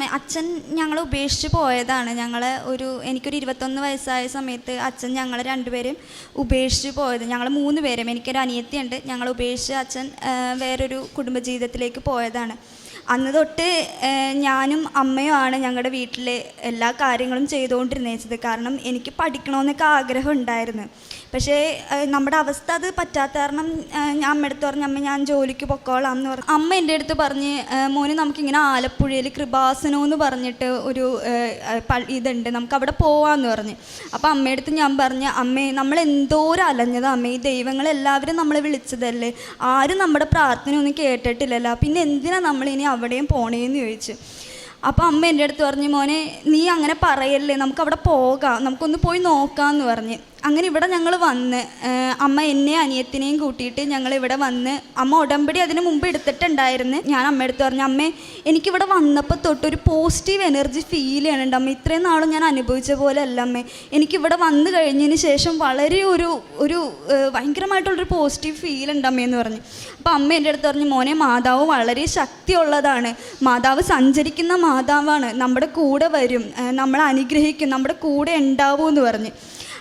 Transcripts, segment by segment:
അമ്മ അച്ഛൻ ഞങ്ങളെ ഉപേക്ഷിച്ച് പോയതാണ്. ഞങ്ങൾ ഒരു എനിക്കൊരു ഇരുപത്തൊന്ന് വയസ്സായ സമയത്ത് അച്ഛൻ ഞങ്ങൾ രണ്ടുപേരും ഉപേക്ഷിച്ച് പോയത്. ഞങ്ങൾ മൂന്ന് പേരും എനിക്കൊരു അനിയത്തിയുണ്ട്. ഞങ്ങൾ ഉപേക്ഷിച്ച് അച്ഛൻ വേറൊരു കുടുംബജീവിതത്തിലേക്ക് പോയതാണ്. അന്ന് തൊട്ട് ഞാനും അമ്മയുമാണ് ഞങ്ങളുടെ വീട്ടിൽ എല്ലാ കാര്യങ്ങളും ചെയ്തുകൊണ്ടിരുന്നേച്ചത് കാരണം എനിക്ക് പഠിക്കണമെന്നൊക്കെ ആഗ്രഹം ഉണ്ടായിരുന്നു. പക്ഷേ നമ്മുടെ അവസ്ഥ അത് പറ്റാത്ത കാരണം ഞാൻ അമ്മയടുത്ത് പറഞ്ഞു അമ്മ ഞാൻ ജോലിക്ക് പൊക്കോളാം എന്ന് പറഞ്ഞു. അമ്മ എന്റെ അടുത്ത് പറഞ്ഞ് മോന് നമുക്കിങ്ങനെ ആലപ്പുഴയിൽ കൃപാസനം എന്ന് പറഞ്ഞിട്ട് ഒരു ഇതുണ്ട്. നമുക്ക് അവിടെ പോവാന്ന് പറഞ്ഞു. അപ്പോൾ അമ്മയടുത്ത് ഞാൻ പറഞ്ഞു അമ്മേ നമ്മൾ എന്തോരം അലഞ്ഞത്. അമ്മേ ഈ ദൈവങ്ങളെല്ലാവരും നമ്മളെ വിളിച്ചതല്ലേ. ആരും നമ്മുടെ പ്രാർത്ഥന ഒന്നും കേട്ടിട്ടില്ലല്ലോ. പിന്നെ എന്തിനാ നമ്മളിനി അവിടെയും പോണേന്ന് ചോദിച്ചു. അപ്പോൾ അമ്മ എന്റെ അടുത്ത് പറഞ്ഞു മോനെ നീ അങ്ങനെ പറയല്ലേ. നമുക്ക് അവിടെ പോകാം. നമുക്കൊന്ന് പോയി നോക്കാമെന്ന് പറഞ്ഞ്. അങ്ങനെ ഇവിടെ ഞങ്ങൾ വന്ന് അമ്മ എന്നെ അനിയത്തിനെയും കൂട്ടിയിട്ട് ഞങ്ങൾ ഇവിടെ വന്ന് അമ്മ ഉടമ്പടി അതിന് മുമ്പ് എടുത്തിട്ടുണ്ടായിരുന്നു. ഞാൻ അമ്മയടുത്ത് പറഞ്ഞു അമ്മേ എനിക്കിവിടെ വന്നപ്പോൾ തൊട്ട് ഒരു പോസിറ്റീവ് എനർജി ഫീൽ ചെയ്യണുണ്ട് അമ്മ. ഇത്രയും നാളും ഞാൻ അനുഭവിച്ച പോലെ അല്ല അമ്മേ. എനിക്കിവിടെ വന്നു കഴിഞ്ഞതിന് ശേഷം വളരെ ഒരു ഒരു ഭയങ്കരമായിട്ടുള്ളൊരു പോസിറ്റീവ് ഫീൽ ഉണ്ട് അമ്മയെന്ന് പറഞ്ഞു. അപ്പോൾ അമ്മ എന്റെ അടുത്ത് പറഞ്ഞു മോനെ മാതാവ് വളരെ ശക്തിയുള്ളതാണ്. മാതാവ് സഞ്ചരിക്കുന്ന മാതാവാണ്. നമ്മുടെ കൂടെ വരും. നമ്മളെ അനുഗ്രഹിക്കും. നമ്മുടെ കൂടെ ഉണ്ടാവും എന്ന് പറഞ്ഞു.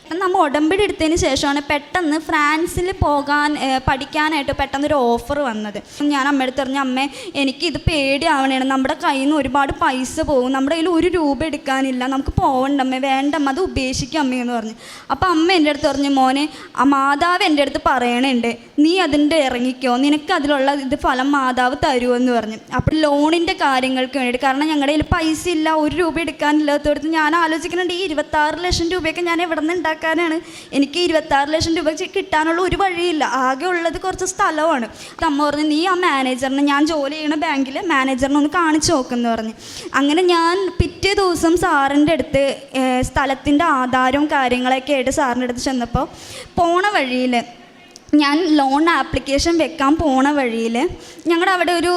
അപ്പം നമ്മൾ ഉടമ്പടി എടുത്തതിന് ശേഷമാണ് പെട്ടെന്ന് ഫ്രാൻസിൽ പോകാൻ പഠിക്കാനായിട്ട് പെട്ടെന്ന് ഒരു ഓഫർ വന്നത് ഞാൻ അമ്മയടുത്ത് പറഞ്ഞ അമ്മേ എനിക്കിത് പേടിയാവണേണ്. നമ്മുടെ കയ്യിൽ നിന്ന് ഒരുപാട് പൈസ പോകും. നമ്മുടെ കയ്യിൽ ഒരു രൂപ എടുക്കാനില്ല. നമുക്ക് പോകണ്ട അമ്മ വേണ്ട വേണ്ടമ്മ അത് ഉപേക്ഷിക്കും അമ്മയെന്ന് പറഞ്ഞു. അപ്പം അമ്മ എന്റെ അടുത്ത് പറഞ്ഞു മോനെ ആ മാതാവ് എന്റെ അടുത്ത് പറയണുണ്ട്. നീ അതിന്റെ ഇറങ്ങിക്കോ. നിനക്ക് അതിലുള്ള ഇത് ഫലം മാതാവ് തരുമെന്ന് പറഞ്ഞു. അപ്പോൾ ലോണിന്റെ കാര്യങ്ങൾക്ക് വേണ്ടിയിട്ട്. കാരണം ഞങ്ങളുടെ കയ്യിൽ പൈസ ഇല്ല. ഒരു രൂപ എടുക്കാനില്ലാത്തടത്ത് ഞാൻ ആലോചിക്കുന്നുണ്ട്. ഈ ഇരുപത്താറ് ലക്ഷം രൂപയൊക്കെ ഞാൻ എവിടെ നിന്ന് ഉണ്ടാക്കാനാണ് എനിക്ക് ഇരുപത്താറ് ലക്ഷം രൂപ കിട്ടാനുള്ള ഒരു വഴിയില്ല. ആകെ ഉള്ളത് കുറച്ച് സ്ഥലമാണ്. അമ്മ പറഞ്ഞു നീ ആ മാനേജറിനെ ഞാൻ ജോലി ചെയ്യുന്ന ബാങ്കിൽ മാനേജറിനെ ഒന്ന് കാണിച്ചു നോക്കുമെന്ന് പറഞ്ഞു. അങ്ങനെ ഞാൻ പിറ്റേ ദിവസം സാറിന്റെ അടുത്ത് സ്ഥലത്തിന്റെ ആധാരവും കാര്യങ്ങളൊക്കെ ആയിട്ട് സാറിന്റെ അടുത്ത് ചെന്നപ്പോൾ പോണ വഴിയിൽ ഞാൻ ലോൺ ആപ്ലിക്കേഷൻ വെക്കാൻ പോണ വഴിയിൽ ഞങ്ങളുടെ അവിടെ ഒരു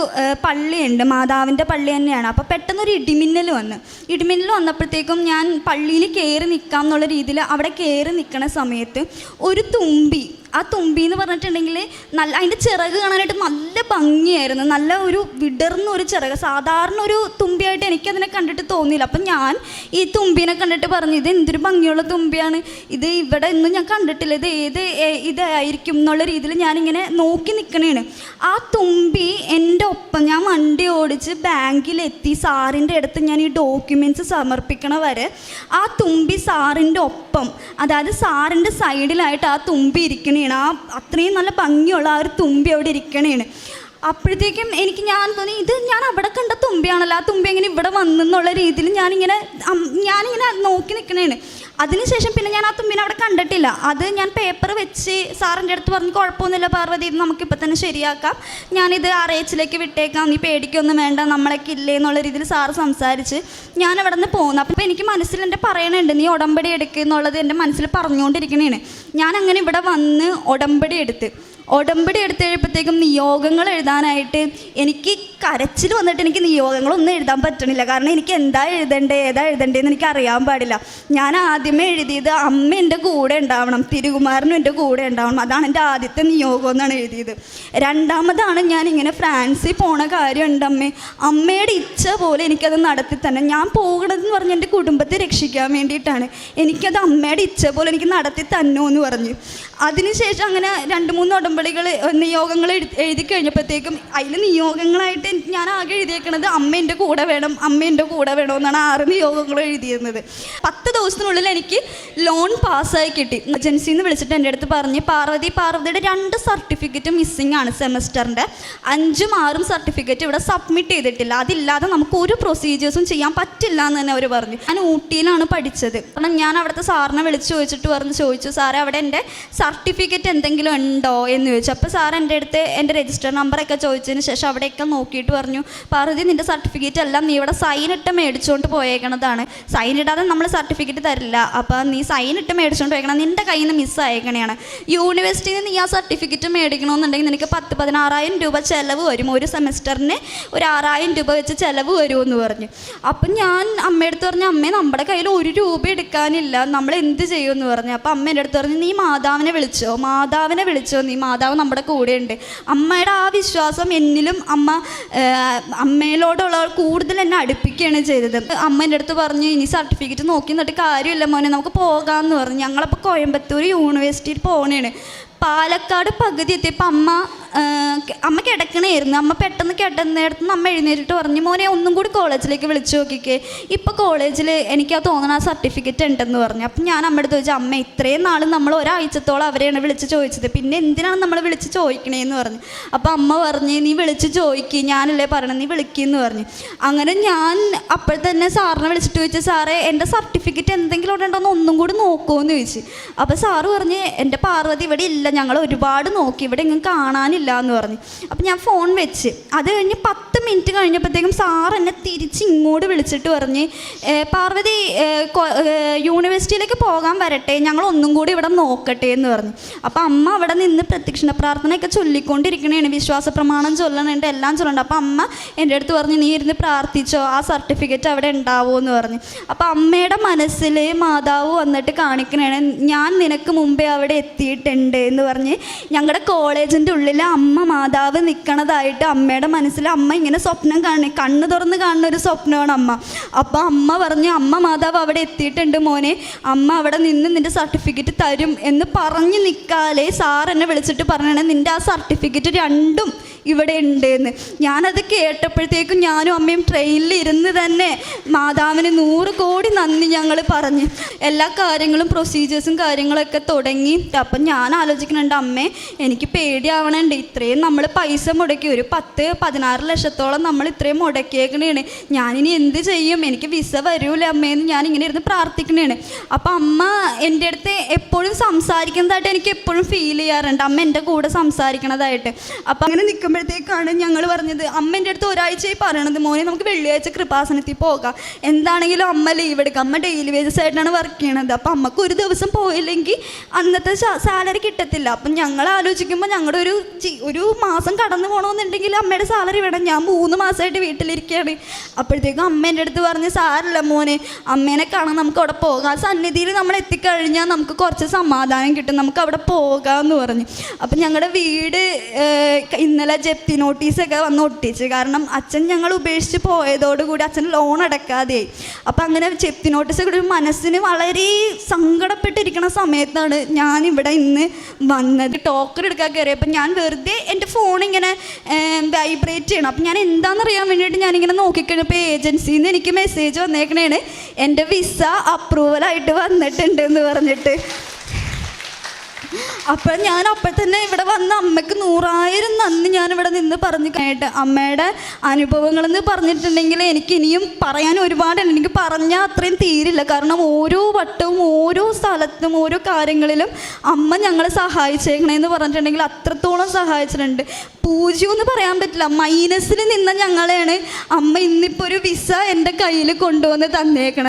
പള്ളിയുണ്ട്. മാതാവിന്റെ പള്ളി തന്നെയാണ്. അപ്പോൾ പെട്ടെന്നൊരു ഇടിമിന്നൽ വന്ന്. ഇടിമിന്നൽ വന്നപ്പോഴത്തേക്കും ഞാൻ പള്ളിയിൽ കയറി നിൽക്കാം എന്നുള്ള രീതിയിൽ അവിടെ കയറി നിൽക്കണ സമയത്ത് ഒരു തുമ്പി ആ തുമ്പി എന്ന് പറഞ്ഞിട്ടുണ്ടെങ്കിൽ നല്ല അതിന്റെ ചിറക് കാണാനായിട്ട് നല്ല ഭംഗിയായിരുന്നു. നല്ല ഒരു വിടർന്ന ഒരു ചിറക്. സാധാരണ ഒരു തുമ്പിയായിട്ട് എനിക്കതിനെ കണ്ടിട്ട് തോന്നിയില്ല. അപ്പം ഞാൻ ഈ തുമ്പിനെ കണ്ടിട്ട് പറഞ്ഞു ഇത് എന്തൊരു ഭംഗിയുള്ള തുമ്പിയാണ്. ഇത് ഇവിടെ ഒന്നും ഞാൻ കണ്ടിട്ടില്ല. ഇത് ഏത് ഇതായിരിക്കും എന്നുള്ള രീതിയിൽ ഞാനിങ്ങനെ നോക്കി നിൽക്കണേണ് ആ തുമ്പി എന്റെ ഒപ്പം ഞാൻ വണ്ടി ഓടിച്ച് ബാങ്കിലെത്തി സാറിന്റെ അടുത്ത് ഞാൻ ഈ ഡോക്യുമെന്റ്സ് സമർപ്പിക്കണ വരെ ആ തുമ്പി സാറിന്റെ ഒപ്പം അതായത് സാറിന്റെ സൈഡിലായിട്ട് ആ തുമ്പി ഇരിക്കണേണ്. ആ അത്രയും നല്ല ഭംഗിയുള്ള ആ ഒരു തുമ്പി അവിടെ ഇരിക്കണേണ്. അപ്പോഴത്തേക്കും എനിക്ക് ഞാൻ തോന്നി ഇത് ഞാൻ അവിടെ കണ്ട തുമ്പിയാണല്ലോ ആ തുമ്പി എങ്ങനെ ഇവിടെ വന്നെന്നുള്ള രീതിയിൽ ഞാനിങ്ങനെ ഞാനിങ്ങനെ നോക്കി നിൽക്കണേണ് അതിനുശേഷം പിന്നെ ഞാൻ ആ തുമ്പിനെ അവിടെ കണ്ടിട്ടില്ല. അത് ഞാൻ പേപ്പർ വെച്ച് സാറിന്റെ അടുത്ത് പറഞ്ഞ് കുഴപ്പമൊന്നുമില്ല പാർവതി ഇത് നമുക്കിപ്പോൾ തന്നെ ശരിയാക്കാം. ഞാനിത് ആർ എച്ചിലേക്ക് വിട്ടേക്കാം നീ പേടിക്കൊന്നും വേണ്ട നമ്മളൊക്കെ ഇല്ലേ എന്നുള്ള രീതിയിൽ സാറ് സംസാരിച്ച് ഞാൻ അവിടെ നിന്ന് പോകുന്നു അപ്പോൾ എനിക്ക് മനസ്സിൽ എന്റെ പറയണുണ്ട് നീ ഉടമ്പടി എടുക്കുക എന്നുള്ളത് എന്റെ മനസ്സിൽ പറഞ്ഞുകൊണ്ടിരിക്കണേണ്. ഞാൻ അങ്ങനെ ഇവിടെ വന്ന് ഉടമ്പടി എടുത്ത്. ഉടമ്പടി എടുത്തപ്പോഴത്തേക്കും നിയോഗങ്ങൾ എഴുതാനായിട്ട് എനിക്ക് കരച്ചിൽ വന്നിട്ട് എനിക്ക് നിയോഗങ്ങളൊന്നും എഴുതാൻ പറ്റണില്ല. കാരണം എനിക്ക് എന്താ എഴുതണ്ടേ ഏതാ എഴുതണ്ടേന്ന് എനിക്ക് അറിയാൻ പാടില്ല. ഞാൻ ആദ്യമേ എഴുതിയത് അമ്മ എന്റെ കൂടെ ഉണ്ടാവണം തിരുകുമാരനും എന്റെ കൂടെ ഉണ്ടാവണം. അതാണ് എന്റെ ആദ്യത്തെ നിയോഗം എന്നാണ് എഴുതിയത്. രണ്ടാമതാണ് ഞാൻ ഇങ്ങനെ ഫ്രാൻസിൽ പോണ കാര്യമുണ്ട് അമ്മേ. അമ്മയുടെ ഇച്ഛ പോലെ എനിക്കത് നടത്തി തന്നെ. ഞാൻ പോകണതെന്ന് പറഞ്ഞ് എന്റെ കുടുംബത്തെ രക്ഷിക്കാൻ വേണ്ടിയിട്ടാണ് എനിക്കത് അമ്മയുടെ ഇച്ഛ പോലെ എനിക്ക് നടത്തി തന്നോ എന്ന് പറഞ്ഞു. അതിനുശേഷം അങ്ങനെ രണ്ട് മൂന്ന് ഉടമ്പടികൾ നിയോഗങ്ങൾ എഴുതി കഴിഞ്ഞപ്പോഴത്തേക്കും അതിൽ നിയോഗങ്ങളായിട്ട് ഞാൻ ആകെ എഴുതിയേക്കണത് അമ്മ എന്റെ കൂടെ വേണം അമ്മ എന്റെ കൂടെ വേണം എന്നാണ് ആറ് നിയോഗങ്ങൾ എഴുതിയിരുന്നത്. പത്ത് ദിവസത്തിനുള്ളിൽ എനിക്ക് ലോൺ പാസ്സായി കിട്ടി. ഏജൻസിയിൽ നിന്ന് വിളിച്ചിട്ട് എന്റെ അടുത്ത് പറഞ്ഞ് പാർവതി പാർവതിയുടെ രണ്ട് സർട്ടിഫിക്കറ്റ് മിസ്സിംഗ് ആണ് സെമസ്റ്ററിന്റെ. അഞ്ചും ആറും സർട്ടിഫിക്കറ്റ് ഇവിടെ സബ്മിറ്റ് ചെയ്തിട്ടില്ല. അതില്ലാതെ നമുക്ക് ഒരു പ്രൊസീജിയേഴ്സും ചെയ്യാൻ പറ്റില്ല എന്ന് തന്നെ അവർ പറഞ്ഞു. ഞാൻ ഊട്ടിയിലാണ് പഠിച്ചത്. കാരണം ഞാൻ അവിടുത്തെ സാറിനെ വിളിച്ച് ചോദിച്ചിട്ട് പറഞ്ഞ് ചോദിച്ചു സാറേ അവിടെ എന്റെ സർട്ടിഫിക്കറ്റ് എന്തെങ്കിലും ഉണ്ടോ? എന്ന് ചോദിച്ചു. അപ്പോൾ സാർ എന്റെ അടുത്ത് എന്റെ രജിസ്റ്റർ നമ്പറൊക്കെ ചോദിച്ചതിന് ശേഷം അവിടെയൊക്കെ നോക്കിയിട്ട് പറഞ്ഞു പാർവതി നിന്റെ സർട്ടിഫിക്കറ്റ് എല്ലാം നീ ഇവിടെ സൈൻ ഇട്ട് മേടിച്ചുകൊണ്ട് പോയേക്കണതാണ്. സൈൻ ഇടാതെ നമ്മൾ സർട്ടിഫിക്കറ്റ് തരില്ല. അപ്പോൾ നീ സൈൻ ഇട്ട് മേടിച്ചുകൊണ്ട് പോയേക്കണം നിന്റെ കയ്യിൽ നിന്ന് മിസ് ആയേക്കണെയാണ്. യൂണിവേഴ്സിറ്റിയിൽ നിന്ന് നീ ആ സർട്ടിഫിക്കറ്റ് മേടിക്കണമെന്നുണ്ടെങ്കിൽ നിനക്ക് പത്ത് പതിനാറായിരം രൂപ ചിലവ് വരും. ഒരു സെമസ്റ്ററിന് ഒരു ആറായിരം രൂപ വെച്ച് ചിലവ് വരുമെന്ന് പറഞ്ഞു. അപ്പം ഞാൻ അമ്മയടുത്ത് പറഞ്ഞു അമ്മേ നമ്മുടെ കയ്യിൽ ഒരു രൂപ എടുക്കാനില്ല. നമ്മൾ എന്ത് ചെയ്യുമെന്ന് പറഞ്ഞു. അപ്പം അമ്മ എന്റെ അടുത്ത് പറഞ്ഞു നീ മാതാവിനെ വിളിച്ചോ? മാതാവിനെ വിളിച്ചോ? നീ മാതാവ് നമ്മുടെ കൂടെ ഉണ്ട് അമ്മയുടെ ആ വിശ്വാസം എന്നിലും അമ്മ അമ്മയിലോടുള്ള കൂടുതൽ എന്നെ അടുപ്പിക്കുകയാണ് ചെയ്തത്. അമ്മ എന്റെ അടുത്ത് പറഞ്ഞു ഇനി സർട്ടിഫിക്കറ്റ് നോക്കി നിന്നിട്ട് കാര്യമില്ല മോനെ നമുക്ക് പോകാമെന്ന് പറഞ്ഞു. ഞങ്ങളപ്പോൾ കോയമ്പത്തൂർ യൂണിവേഴ്സിറ്റിയിൽ പോകണേണ് പാലക്കാട് പകുതി എത്തിയപ്പോൾ അമ്മ അമ്മ കിടക്കണമായിരുന്നു അമ്മ പെട്ടെന്ന് കിടന്നിടത്ത് അമ്മ എഴുന്നേറ്റിട്ട് പറഞ്ഞു മോനെ ഒന്നും കൂടി കോളേജിലേക്ക് വിളിച്ചു നോക്കിക്കേ. ഇപ്പോൾ കോളേജിൽ എനിക്ക് ആ തോന്നണ ആ സർട്ടിഫിക്കറ്റ് ഉണ്ടെന്ന് പറഞ്ഞു. അപ്പം ഞാൻ അമ്മയുടെ അടുത്ത് ചോദിച്ചു അമ്മ ഇത്രയും നാൾ നമ്മൾ ഒരാഴ്ചത്തോളം അവരെയാണ് വിളിച്ച് ചോദിച്ചത്. പിന്നെ എന്തിനാണ് നമ്മൾ വിളിച്ച് ചോദിക്കണേന്ന് പറഞ്ഞു. അപ്പം അമ്മ പറഞ്ഞ് നീ വിളിച്ച് ചോദിക്ക്. ഞാനല്ലേ പറയണം നീ വിളിക്കുമെന്ന് പറഞ്ഞു. അങ്ങനെ ഞാൻ അപ്പോൾ തന്നെ സാറിനെ വിളിച്ചിട്ട് ചോദിച്ചു സാറേ എന്റെ സർട്ടിഫിക്കറ്റ് എന്തെങ്കിലും ഉണ്ടോ ഒന്നും കൂടി നോക്കുമെന്ന് ചോദിച്ചു. അപ്പോൾ സാറ് പറഞ്ഞ് എന്റെ പാർവതി ഇവിടെ ഇല്ല. ഞങ്ങൾ ഒരുപാട് നോക്കി. ഇവിടെ എങ്ങും കാണാനില്ല. എന്ന് പറഞ്ഞു. അപ്പം ഞാൻ ഫോൺ വെച്ച്. അത് കഴിഞ്ഞ് പത്ത് മിനിറ്റ് കഴിഞ്ഞപ്പോഴത്തേക്കും സാർ എന്നെ തിരിച്ച് ഇങ്ങോട്ട് വിളിച്ചിട്ട് പറഞ്ഞ് പാർവതി യൂണിവേഴ്സിറ്റിയിലേക്ക് പോകാൻ വരട്ടെ ഞങ്ങൾ ഒന്നും കൂടി ഇവിടെ നോക്കട്ടെ എന്ന് പറഞ്ഞു. അപ്പോൾ അമ്മ അവിടെ നിന്ന് പ്രത്യക്ഷണ പ്രാർത്ഥനയൊക്കെ ചൊല്ലിക്കൊണ്ടിരിക്കണേണ്. വിശ്വാസ പ്രമാണം ചൊല്ലണുണ്ട് എല്ലാം ചൊല്ലണ്ട് അപ്പോൾ അമ്മ എന്റെ അടുത്ത് പറഞ്ഞു നീ ഇരുന്ന് പ്രാർത്ഥിച്ചോ ആ സർട്ടിഫിക്കറ്റ് അവിടെ ഉണ്ടാവുമോ എന്ന് പറഞ്ഞു. അപ്പോൾ അമ്മയുടെ മനസ്സിൽ മാതാവ് വന്നിട്ട് കാണിക്കണേണ് ഞാൻ നിനക്ക് മുമ്പേ അവിടെ എത്തിയിട്ടുണ്ട് എന്ന് പറഞ്ഞ് ഞങ്ങളുടെ കോളേജിന്റെ ഉള്ളിൽ അമ്മ മാതാവ് നിൽക്കണതായിട്ട് അമ്മയുടെ മനസ്സിൽ അമ്മ ഇങ്ങനെ സ്വപ്നം കാണി കണ്ണ് തുറന്ന് കാണുന്ന ഒരു സ്വപ്നമാണ് അമ്മ. അപ്പോൾ അമ്മ പറഞ്ഞു അമ്മ മാതാവ് അവിടെ എത്തിയിട്ടുണ്ട് മോനെ. അമ്മ അവിടെ നിന്ന് നിന്റെ സർട്ടിഫിക്കറ്റ് തരും എന്ന് പറഞ്ഞ് നിൽക്കാലേ സാർ എന്നെ വിളിച്ചിട്ട് പറഞ്ഞാണ് നിന്റെ ആ സർട്ടിഫിക്കറ്റ് രണ്ടും ഇവിടെ ഉണ്ട് എന്ന് ഞാനത് കേട്ടപ്പോഴത്തേക്കും ഞാനും അമ്മയും ട്രെയിനിൽ ഇരുന്ന് തന്നെ മാതാവിന് നൂറ് കോടി നന്ദി ഞങ്ങൾ പറഞ്ഞ്. എല്ലാ കാര്യങ്ങളും പ്രൊസീജിയേഴ്സും കാര്യങ്ങളൊക്കെ തുടങ്ങി. അപ്പം ഞാൻ ആലോചിക്കുന്നുണ്ട് അമ്മേ എനിക്ക് പേടിയാവണുണ്ട്. ഇത്രയും നമ്മൾ പൈസ മുടക്കി ഒരു പത്ത് പതിനാറ് ലക്ഷത്തോളം നമ്മൾ ഇത്രയും മുടക്കിയേക്കണേണ്. ഞാനിനി എന്ത് ചെയ്യും? എനിക്ക് വിസ വരൂല അമ്മേന്ന് ഞാൻ ഇങ്ങനെ ഇരുന്ന് പ്രാർത്ഥിക്കണേണ്. അപ്പം അമ്മ എന്റെ അടുത്ത് എപ്പോഴും സംസാരിക്കുന്നതായിട്ട് എനിക്ക് എപ്പോഴും ഫീൽ ചെയ്യാറുണ്ട്. അമ്മ എന്റെ കൂടെ സംസാരിക്കണതായിട്ട്. അപ്പം അങ്ങനെ നിൽക്കുമ്പോഴത്തേക്കാണ് ഞങ്ങൾ പറഞ്ഞത് അമ്മേന്റെ അടുത്ത് ഒരാഴ്ചയായി പറയണത് മോനെ നമുക്ക് വെള്ളിയാഴ്ച കൃപാസനത്തിൽ പോകാം. എന്താണെങ്കിലും അമ്മ ലീവ് എടുക്കാം. അമ്മ ഡെയിലി വേജസ് ആയിട്ടാണ് വർക്ക് ചെയ്യണത്. അപ്പം അമ്മയ്ക്ക് ഒരു ദിവസം പോയില്ലെങ്കിൽ അന്നത്തെ സാലറി കിട്ടത്തില്ല. അപ്പം ഞങ്ങൾ ആലോചിക്കുമ്പോൾ ഞങ്ങളുടെ ഒരു ഒരു മാസം കടന്നു പോകണമെന്നുണ്ടെങ്കിൽ അമ്മയുടെ സാലറി വേണം. ഞാൻ മൂന്ന് മാസമായിട്ട് വീട്ടിലിരിക്കുകയാണ് അപ്പോഴത്തേക്കും അമ്മ എന്റെ അടുത്ത് പറഞ്ഞ് സാരല്ല മോനെ അമ്മേനെ കാണാൻ നമുക്ക് അവിടെ പോകാം. സന്നിധിയിൽ നമ്മൾ എത്തിക്കഴിഞ്ഞാൽ നമുക്ക് കുറച്ച് സമാധാനം കിട്ടും. നമുക്ക് അവിടെ പോകാമെന്ന് പറഞ്ഞു. അപ്പം ഞങ്ങളുടെ വീട് ഇന്നലെ ജപ്തി നോട്ടീസൊക്കെ വന്ന് ഒട്ടിച്ച്. കാരണം അച്ഛൻ ഞങ്ങൾ ഉപേക്ഷിച്ച് പോയതോടുകൂടി അച്ഛൻ ലോൺ അടക്കാതെയായി അപ്പം അങ്ങനെ ജപ്തി നോട്ടീസൊക്കെ ഒരു മനസ്സിന് വളരെ സങ്കടപ്പെട്ടിരിക്കുന്ന സമയത്താണ് ഞാൻ ഇവിടെ ഇന്ന് വന്നത്. ടോക്കർ എടുക്കാൻ കയറിയപ്പോൾ ഞാൻ വെറുതെ എന്റെ ഫോൺ ഇങ്ങനെ വൈബ്രേറ്റ് ചെയ്യണം. അപ്പം ഞാൻ എന്താണെന്നറിയാൻ വേണ്ടിയിട്ട് ഞാനിങ്ങനെ നോക്കിക്കഴിഞ്ഞപ്പോൾ ഏജൻസിയിൽ നിന്ന് എനിക്ക് മെസ്സേജ് വന്നേക്കണേണ്. എന്റെ വിസ അപ്രൂവലായിട്ട് വന്നിട്ടുണ്ട് എന്ന് പറഞ്ഞിട്ട്. അപ്പോൾ ഞാൻ അപ്പോൾ തന്നെ ഇവിടെ വന്ന അമ്മയ്ക്ക് നൂറായിരം നന്ദി ഞാൻ ഇവിടെ നിന്ന് പറഞ്ഞു കേട്ട്. അമ്മയുടെ അനുഭവങ്ങളെന്ന് പറഞ്ഞിട്ടുണ്ടെങ്കിൽ എനിക്ക് ഇനിയും പറയാൻ ഒരുപാടുണ്ട്. എനിക്ക് പറഞ്ഞാൽ അത്രയും തീരില്ല. കാരണം ഓരോ വട്ടവും ഓരോ സ്ഥലത്തും ഓരോ കാര്യങ്ങളിലും അമ്മ ഞങ്ങളെ സഹായിച്ചേക്കണേന്ന് പറഞ്ഞിട്ടുണ്ടെങ്കിൽ അത്രത്തോളം സഹായിച്ചിട്ടുണ്ട്. പൂജ്യം എന്ന് പറയാൻ പറ്റില്ല. മൈനസിൽ നിന്ന ഞങ്ങളെയാണ് അമ്മ ഇന്നിപ്പോ ഒരു വിസ എന്റെ കയ്യിൽ കൊണ്ടുവന്ന് തന്നേക്കണത്